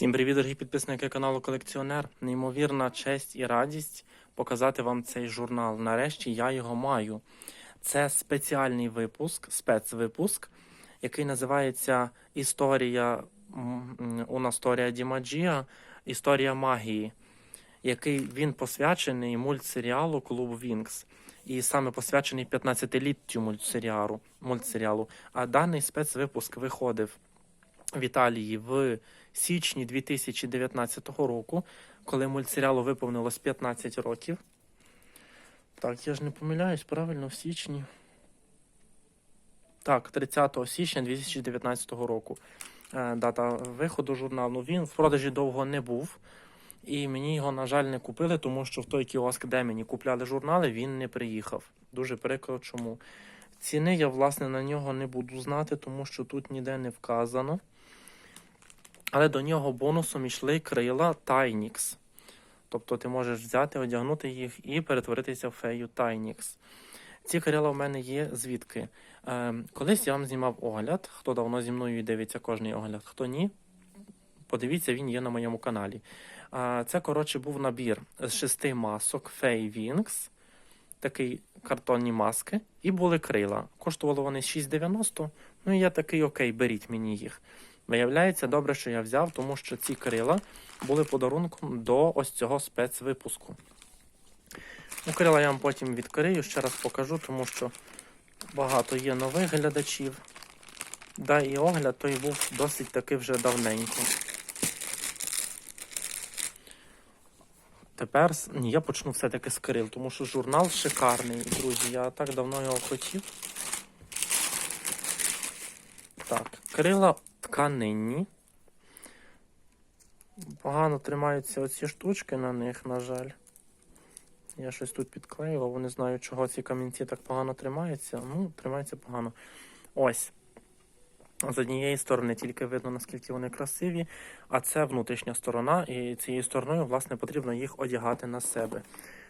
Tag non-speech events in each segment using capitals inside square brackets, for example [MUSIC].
Всім привіт, дорогі підписники каналу Колекціонер. Неймовірна честь і радість показати вам цей журнал. Нарешті я його маю. Це спеціальний випуск, спецвипуск, який називається Історія Унасторія Дімаджія, Історія магії, який він посвячений мультсеріалу Клуб Вінкс. І саме посвячений 15-літтю мультсеріалу, мультсеріалу. А даний спецвипуск виходив в Італії в січні 2019 року, коли мультсеріалу виповнилось 15 років. Так, я ж не помиляюсь, правильно, в січні. Так, 30 січня 2019 року. Е, Дата виходу журналу. Він в продажі довго не був. І мені його, на жаль, не купили, тому що в той кіоск, де мені купляли журнали, він не приїхав. Дуже прикро чому. Ціни я, власне, на нього не буду знати, тому що тут ніде не вказано. Але до нього бонусом йшли крила Tynix. Тобто ти можеш взяти, одягнути їх і перетворитися в фею Tynix. Ці крила в мене є звідки. Е, колись я вам знімав огляд. Хто давно зі мною дивиться кожний огляд, хто ні, подивіться, він є на моєму каналі. Е, це, коротше, був набір з шести масок Fey Wings, такий картонні маски, і були крила. Коштували вони 6,90. Ну і я такий, окей, беріть мені їх. Виявляється, добре, що я взяв, тому що ці крила були подарунком до ось цього спецвипуску. Ну, крила я вам потім відкрию, ще раз покажу, тому що багато є нових глядачів. Да, і огляд той був досить таки вже давненько. Тепер ні, я почну все-таки з крил, тому що журнал шикарний, друзі. Я так давно його хотів. Так, крила тканинні. Погано тримаються оці штучки на них, на жаль. Я щось тут підклеював, не знаю, чого ці камінці так погано тримаються. Ну, тримаються погано. Ось. З однієї сторони тільки видно, наскільки вони красиві, а це внутрішня сторона, і цією стороною, власне, потрібно їх одягати на себе.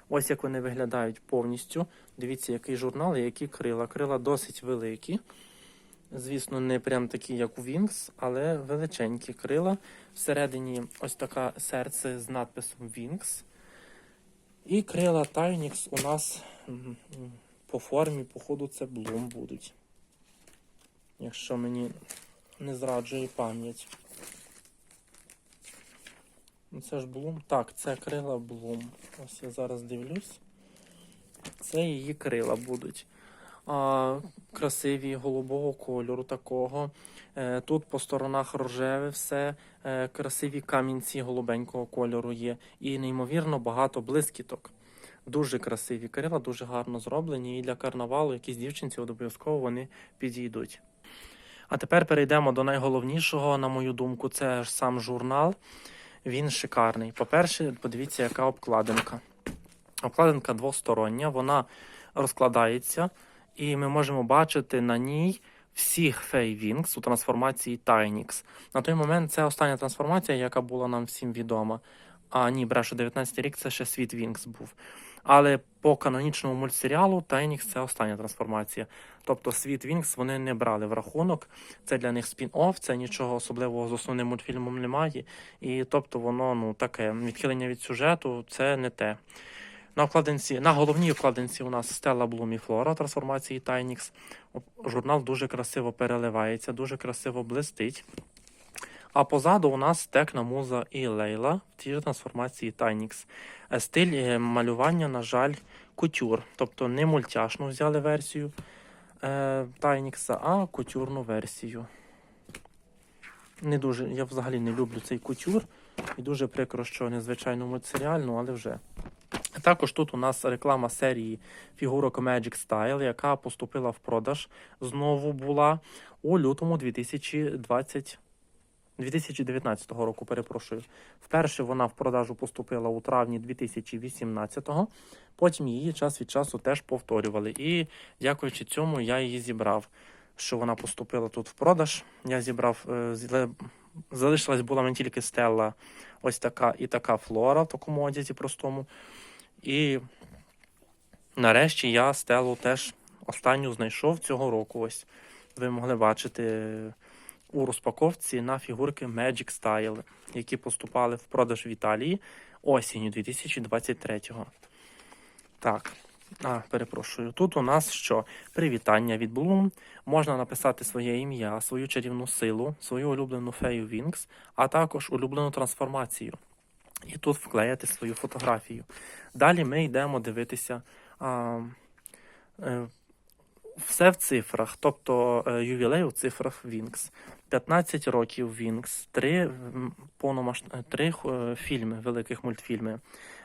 Ось як вони виглядають повністю. Дивіться, який журнал і які крила. Крила досить великі. Звісно, не прям такі, як у Wings, але величенькі крила. Всередині ось таке серце з надписом Wings. І крила Tynix у нас по формі, походу, це Bloom будуть. Якщо мені не зраджує пам'ять. Ну, Це ж Bloom. Так, це крила Bloom. Ось я зараз дивлюсь. Це її крила будуть красиві голубого кольору такого. Е, тут по сторонах рожеве все, е, красиві камінці голубенького кольору є. І неймовірно багато блискіток. Дуже красиві крила, дуже гарно зроблені. І для карнавалу якісь дівчинці обов'язково вони підійдуть. А тепер перейдемо до найголовнішого, на мою думку, це ж сам журнал. Він шикарний. По-перше, подивіться, яка обкладинка. Обкладинка двостороння, вона розкладається, і ми можемо бачити на ній всіх Fey Wings у трансформації Tynix. На той момент це остання трансформація, яка була нам всім відома. А ні, брешу, 19 рік це ще світ Wings був. Але по канонічному мультсеріалу Tynix це остання трансформація. Тобто світ Wings вони не брали в рахунок. Це для них спін-офф, це нічого особливого з основним мультфільмом немає. І тобто воно ну таке відхилення від сюжету це не те. На обкладинці, на головній обкладинці у нас Стелла Блум Флора трансформації. Об- Журнал дуже красиво переливається, дуже красиво блистить. А позаду у нас Текна Муза і Лейла в тій же трансформації Tynix. Е, Стиль е, малювання, на жаль, кутюр. Тобто не мультяшну взяли версію е, Tynix, а кутюрну версію. Не дуже, я взагалі не люблю цей кутюр. І дуже прикро, що незвичайно мультсеріальну, але вже. Також тут у нас реклама серії фігурок Magic Style, яка поступила в продаж. Знову була у лютому 2020 2019 року, перепрошую. Вперше вона в продажу поступила у травні 2018-го. Потім її час від часу теж повторювали. І дякуючи цьому, я її зібрав. Що вона поступила тут в продаж. Я зібрав, е, залишилась була мені тільки стела, ось така і така флора в такому одязі простому. І нарешті я стелу теж останню знайшов цього року. Ось ви могли бачити у розпаковці на фігурки Magic Style, які поступали в продаж в Італії осінню 2023-го. Так, а, перепрошую. Тут у нас що? Привітання від Bloom. Можна написати своє ім'я, свою чарівну силу, свою улюблену фею Wings, а також улюблену трансформацію. І тут вклеїти свою фотографію. Далі ми йдемо дивитися а, е, все в цифрах, тобто е, ювілей у цифрах Wings. 15 років Wings, 3, повномасш... 3 е, фільми, великих мультфільми,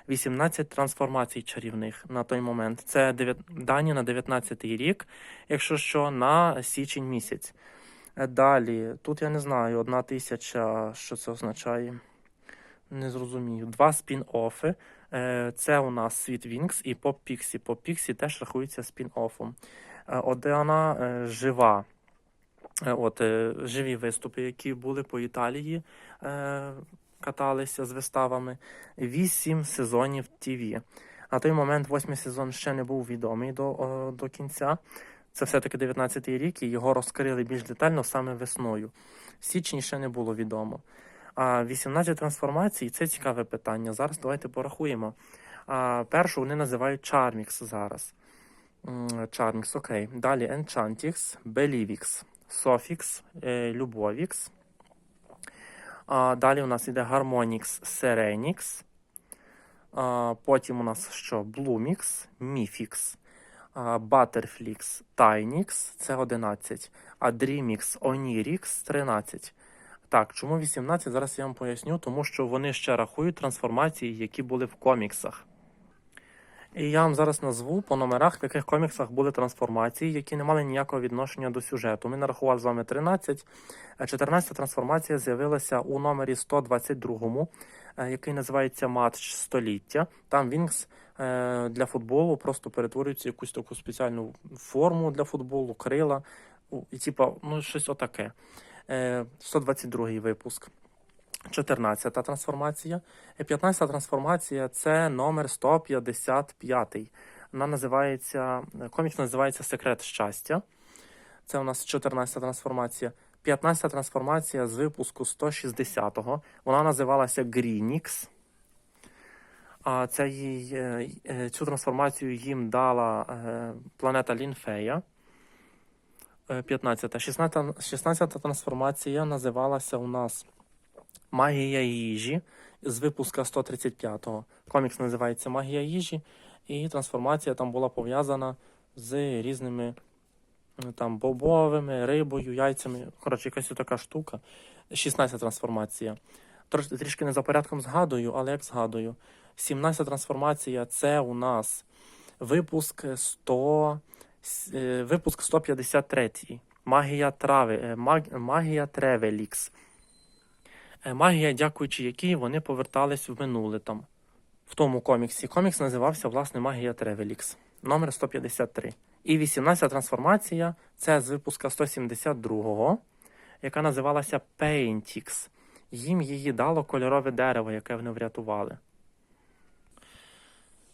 18 трансформацій чарівних на той момент. Це дев'ят- дані на 19 рік, якщо що, на січень місяць. Е, Далі, тут я не знаю, одна тисяча, що це означає. Не зрозумію. Два спін-оффи. Е, Це у нас світ Вінкс і Поп Піксі. Поп Піксі теж рахується спін-оффом. Е, Одна е, жива. От живі виступи, які були по Італії, каталися з виставами. Вісім сезонів ТВ. На той момент восьмий сезон ще не був відомий до, до кінця. Це все-таки 19-й рік, і його розкрили більш детально саме весною. В січні ще не було відомо. А 18 трансформацій це цікаве питання. Зараз давайте порахуємо. Першу вони називають Charmix зараз. Charmix, окей. Далі Enchantix, Belivix, Sofix, е, Любовix. А, далі у нас іде Serenix. А, потім у нас що? Bloomix, а, Butterflix, Tinix, це 11. А Dreamix, Onirix, 13. Так, чому 18? Зараз я вам поясню, тому що вони ще рахують трансформації, які були в коміксах. І я вам зараз назву по номерах, в яких коміксах були трансформації, які не мали ніякого відношення до сюжету. Ми нарахували з вами 13. Е, 14 трансформація з'явилася у номері 122, е, який називається Матч століття. Там Вінкс е, для футболу просто перетворюється в якусь таку спеціальну форму для футболу, крила. І типа, ну щось отаке. Е, 122 випуск. 14-та трансформація. І 15 трансформація це номер 155. Вона називається, комікс називається Секрет щастя. Це у нас 14-та трансформація. 15-та трансформація з випуску 160-го. Вона називалася Greenix. А це їй, е, е, цю трансформацію їм дала е, планета Лінфея. Е, 15. 16, 16 трансформація називалася у нас Магія їжі з випуска 135-го. Комікс називається Магія їжі, і трансформація там була пов'язана з різними там бобовими, рибою, яйцями. Коротше, якась така штука. 16 трансформація. Трош, трішки не за порядком згадую, але як згадую. 17 трансформація це у нас випуск 100, с- е, випуск 153. Магія трави, е, маг- магія Тревелікс. Е, Магія, дякуючи якій вони повертались в минуле там. В тому коміксі. Комікс називався, власне, Магія Тревелікс, номер 153. І 18 трансформація це з випуска 172-го, яка називалася Paintix. Їм її дало кольорове дерево, яке вони врятували.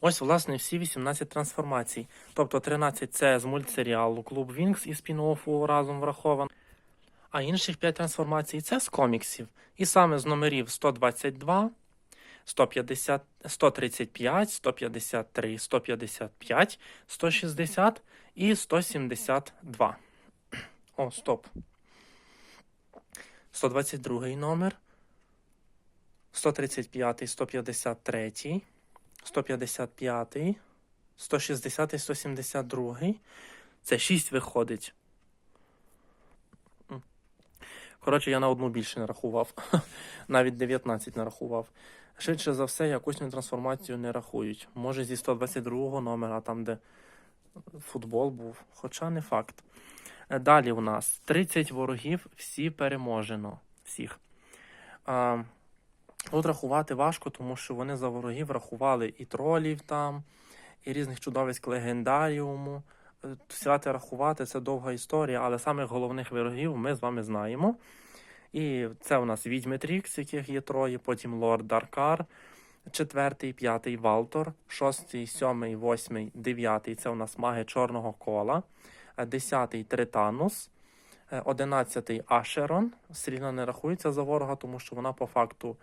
Ось, власне, всі 18 трансформацій. Тобто 13 це з мультсеріалу Клуб Вінкс і спін-оффу разом враховано. А інших 5 трансформацій це з коміксів. І саме з номерів 122, 150, 135, 153, 155, 160 і 172. О, стоп. 122 номер. 135, 153, 155, 160 і 172. Це 6 виходить. Коротше, я на одну більше не рахував. [LAUGHS] Навіть 19 не рахував. Швидше за все, якусь трансформацію не рахують. Може зі 122 номера, там, де футбол був, хоча не факт. Е, Далі у нас 30 ворогів, всі переможено. Всіх. А, тут рахувати важко, тому що вони за ворогів рахували і тролів там, і різних чудовиськ легендаріуму. Е, рахувати це довга історія, але самих головних ворогів ми з вами знаємо. І це у нас відьми Трікс, яких є троє, потім Лорд Даркар, четвертий, п'ятий Валтор, шостий, сьомий, восьмий, дев'ятий це у нас маги чорного кола, е, десятий Тританус, 11-й Ашерон. Сріна не рахується за ворога, тому що вона по факту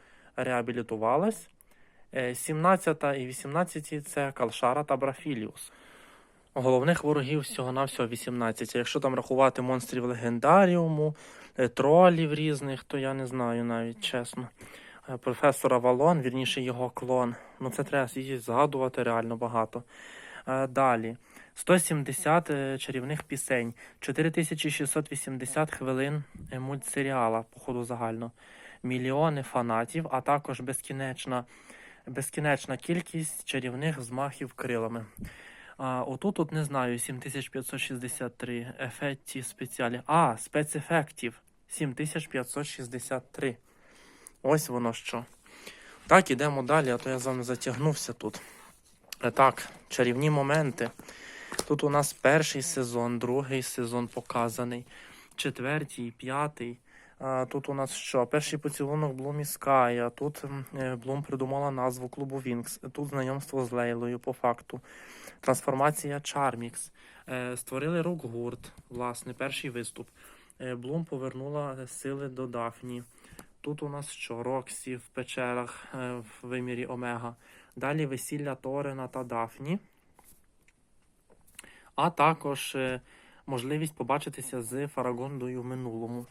реабілітувалась. 17 і 18 це Калшара та Брафіліус. Головних ворогів всього-навсього 18. А якщо там рахувати монстрів легендаріуму, е, тролів різних, то я не знаю навіть чесно. Е, Професора Валон, вірніше його клон. Ну це треба її згадувати реально багато. Е, Далі. 170 е, чарівних пісень, 4680 хвилин е, мультсеріала, походу загально, мільйони фанатів, а також безкінечна, безкінечна кількість чарівних взмахів крилами. А, отут тут не знаю, 7563 ефекті спеціалі. А, спецефектів 7563. Ось воно що. Так, ідемо далі, а то я з вами затягнувся тут. Е, Так, чарівні моменти. Тут у нас перший сезон, другий сезон показаний, четвертий, п'ятий. Тут у нас що? Перший поцілунок Блум і Тут е, Блум придумала назву клубу Вінкс. Тут знайомство з Лейлою по факту. Трансформація Чармікс. Е, Створили рок-гурт, власне, перший виступ. Е, Блум повернула сили до Дафні. Тут у нас що? Роксі в печерах в вимірі Омега. Далі весілля Торена та Дафні. А також можливість побачитися з Фарагондою в минулому.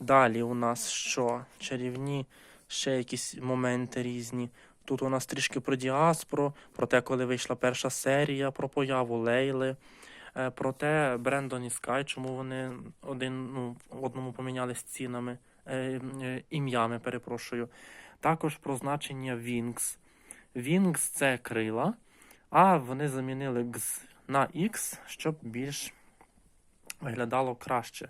Далі у нас що? Чарівні ще якісь моменти різні. Тут у нас трішки про діаспору, про те, коли вийшла перша серія, про появу Лейли, е, про те, Брендон і Скай, чому вони один ну, одному помінялись цінами, е, е, ім'ями, перепрошую. Також про значення Wings. Wings – це крила, а вони замінили X на X, щоб більш виглядало краще.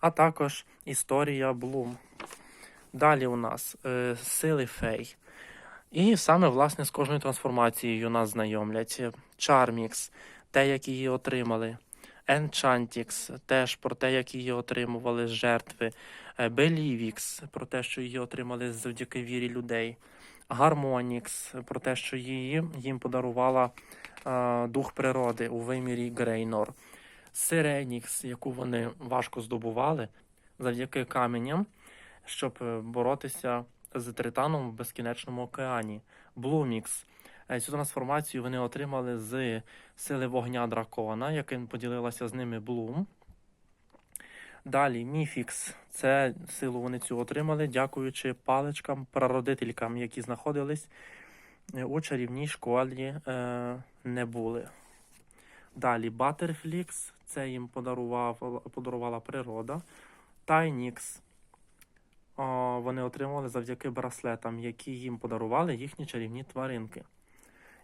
А також історія Bloom. Далі у нас е, сили фей. І саме, власне, з кожною трансформацією нас знайомлять. Charmix, те, як її отримали. Enchantix, теж про те, як її отримували з жертви. Е, Belivix, про те, що її отримали завдяки вірі людей. Harmonix, про те, що її їм подарувала е, дух природи у вимірі Грейнор. Сиренікс, яку вони важко здобували завдяки каменям, щоб е, боротися з тританом в безкінечному океані. Блумікс. Е, Цю трансформацію вони отримали з сили вогня дракона, яким поділилася з ними Блум. Далі Міфікс. Це силу вони цю отримали, дякуючи паличкам, прародителькам, які знаходились е, у чарівній школі е, не були. Далі Баттерфлікс, це їм подарував, подарувала природа. Тайнікс. Вони отримали завдяки браслетам, які їм подарували їхні чарівні тваринки.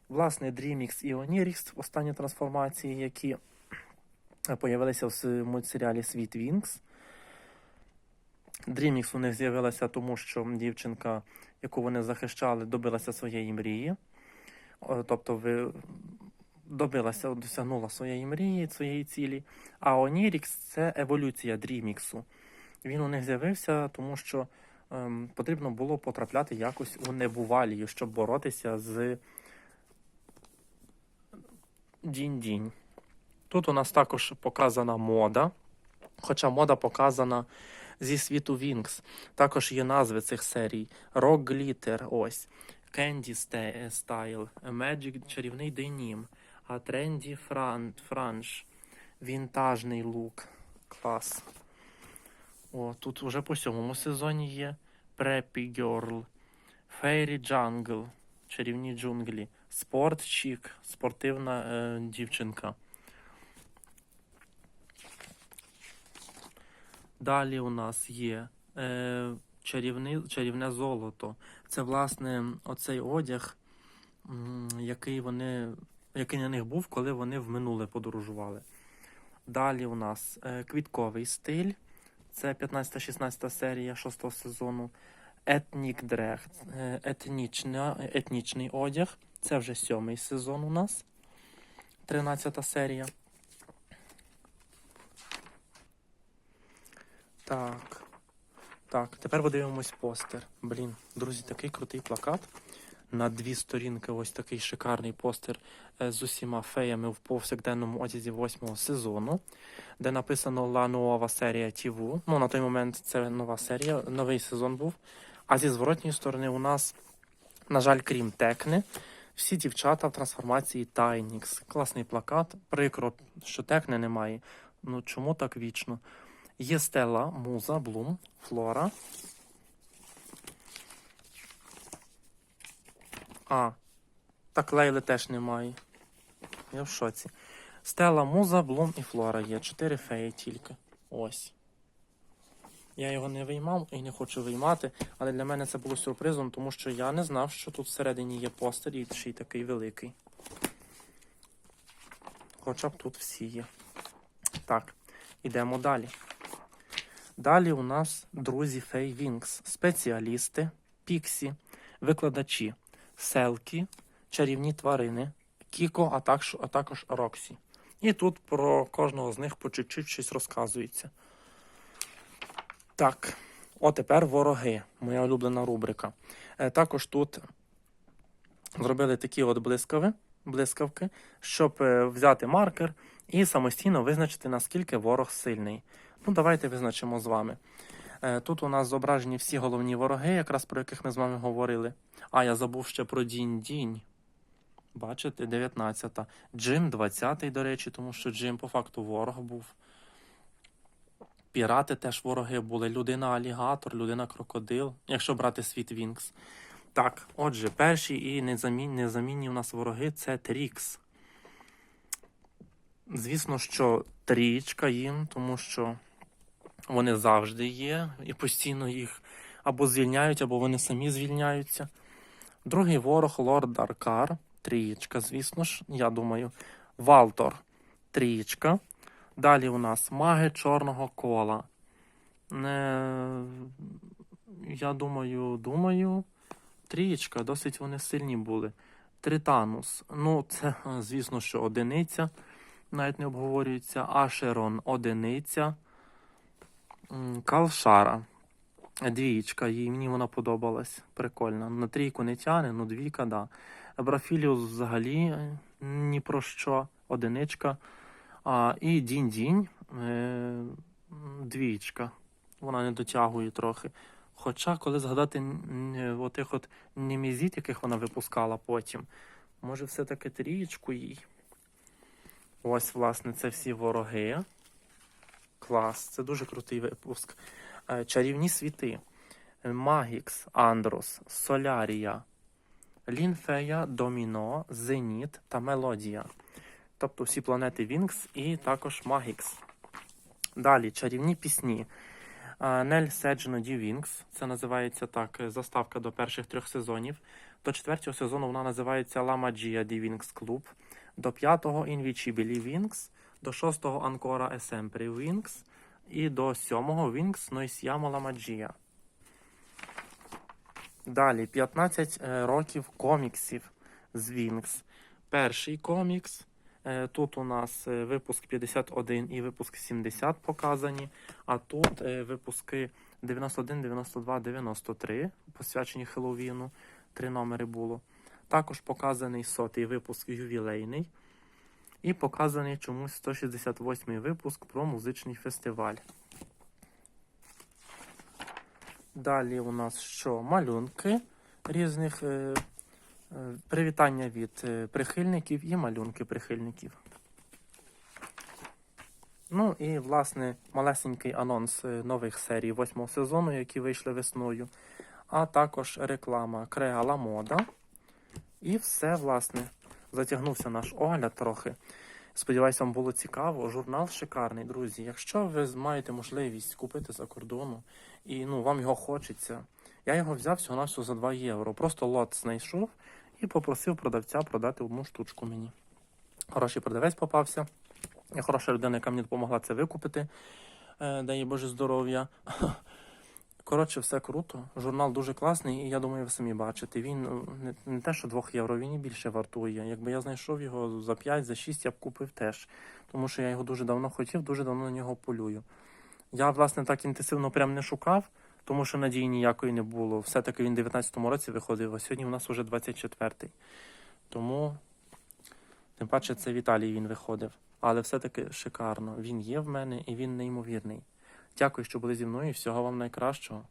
Власне, Dreamix і Onirix останні трансформації, які появилися в мультсеріалі Світ Вінкс. Dreamix у них з'явилася тому, що дівчинка, яку вони захищали, добилася своєї мрії. Тобто ви добилася, досягнула своєї мрії, своєї цілі. А Онірікс це еволюція Дріміксу. Він у них з'явився, тому що ем, потрібно було потрапляти якось у небувалію, щоб боротися з Дінь-Дінь. Тут у нас також показана мода, хоча мода показана зі світу Вінкс. Також є назви цих серій: Rock Glitter, ось, Sta- Style, Magic чарівний денім, а Fran- Frange, вінтажний лук. Клас. О, тут вже по сьомому сезоні є Preppy Girl, Fairy Jungle, чарівні джунглі, Sport Chic, спортивна е, дівчинка. Далі у нас є е, чарівне, чарівне золото. Це, власне, оцей одяг, який, вони, який на них був, коли вони в минуле подорожували. Далі у нас е, квітковий стиль. Це 15-16 серія 6 сезону. Ethnic Drag, е, етнічний одяг. Це вже сьомий сезон у нас. 13 серія. Так. Так, тепер подивимось постер. Блін, друзі, такий крутий плакат. На дві сторінки ось такий шикарний постер е, з усіма феями в повсякденному одязі восьмого сезону, де написано La Nuova серія TV. Ну, на той момент це нова серія, новий сезон був. А зі зворотньої сторони у нас, на жаль, крім Текни, всі дівчата в трансформації Тайнікс. Класний плакат. Прикро, що Текни немає. Ну чому так вічно? Є Стелла, Муза, Блум, Флора. А, так Лейли теж немає. Я в шоці. Стелла, Муза, Блум і Флора є. Чотири феї тільки. Ось. Я його не виймав і не хочу виймати, але для мене це було сюрпризом, тому що я не знав, що тут всередині є постер і ще й такий великий. Хоча б тут всі є. Так, ідемо далі. Далі у нас друзі Фей Вінкс, спеціалісти, піксі, викладачі, селкі, чарівні тварини, Кіко, а також, а також Роксі. І тут про кожного з них по чуть-чуть щось розказується. Так, от тепер вороги, моя улюблена рубрика. Е, також тут зробили такі от блискави, блискавки, щоб е, взяти маркер і самостійно визначити, наскільки ворог сильний. Ну, давайте визначимо з вами. Е, Тут у нас зображені всі головні вороги, якраз про яких ми з вами говорили. А, я забув ще про Дінь-Дінь. Бачите, 19-та. Джим 20-й, до речі, тому що Джим по факту ворог був. Пірати теж вороги були. Людина-алігатор, людина-крокодил, якщо брати світ Вінкс. Так, отже, перші і незамін... незамінні у нас вороги це Трікс. Звісно, що трічка їм, тому що вони завжди є, і постійно їх або звільняють, або вони самі звільняються. Другий ворог Лорд Даркар, трієчка, звісно ж, я думаю. Валтор, трієчка. Далі у нас маги чорного кола. Не... Я думаю, думаю, трієчка, досить вони сильні були. Тританус. Ну, це, звісно, що одиниця, навіть не обговорюється. Ашерон одиниця. Калшара. Двієчка, їй мені вона подобалась. Прикольно. На трійку не тяне, ну двійка, да. Брафіліус взагалі е, ні про що. Одиничка. А, і дінь-дінь. Е, двієчка. Вона не дотягує трохи. Хоча, коли згадати н- отих от немізіт, яких вона випускала потім, може все-таки трієчку їй. Ось, власне, це всі вороги. Клас, це дуже крутий випуск. Е, Чарівні світи. Магікс, Андрос, Солярія, Лінфея, Доміно, Зеніт та Мелодія. Тобто всі планети Вінкс і також Магікс. Далі чарівні пісні. Е, Нель Седжно Ді Вінкс. Це називається так е, заставка до перших трьох сезонів. До четвертого сезону вона називається La Magia di Wings Club. До п'ятого Invincibili Wings. До шостого Ancora e Sempre Wings. І до сьомого Wings Noi Siamo La Magia. Далі 15 е, років коміксів з Wings. Перший комікс. е, Тут у нас е, випуск 51 і випуск 70 показані. А тут випуски 91, 92, 93, посвячені Хеллоуіну. Три номери було. Також показаний сотий випуск ювілейний. І показаний чомусь 168 випуск про музичний фестиваль. Далі у нас що? Малюнки різних е, е, привітання від е, прихильників і малюнки прихильників. Ну і, власне, малесенький анонс е, нових серій восьмого сезону, які вийшли весною, а також реклама Креала Мода. І все, власне, затягнувся наш огляд трохи. Сподіваюся, вам було цікаво. Журнал шикарний, друзі. Якщо ви маєте можливість купити за кордону і ну, вам його хочеться, я його взяв всього на за 2 євро. Просто лот знайшов і попросив продавця продати одну штучку мені. Хороший продавець попався. Я хороша людина, яка мені допомогла це викупити. Е, дай Боже здоров'я. [LAUGHS] Коротше, все круто. Журнал дуже класний, і я думаю, ви самі бачите. Він ну, не, не те, що 2 євро, він і більше вартує. Якби я знайшов його за 5, за 6, я б купив теж. Тому що я його дуже давно хотів, дуже давно на нього полюю. Я, власне, так інтенсивно прям не шукав, тому що надії ніякої не було. Все-таки він в 19-му році виходив, а сьогодні у нас уже 24-й. Тому, тим паче, це в Італії він виходив. Але все-таки шикарно. Він є в мене і він неймовірний. Дякую, що були зі мною. Всього вам найкращого.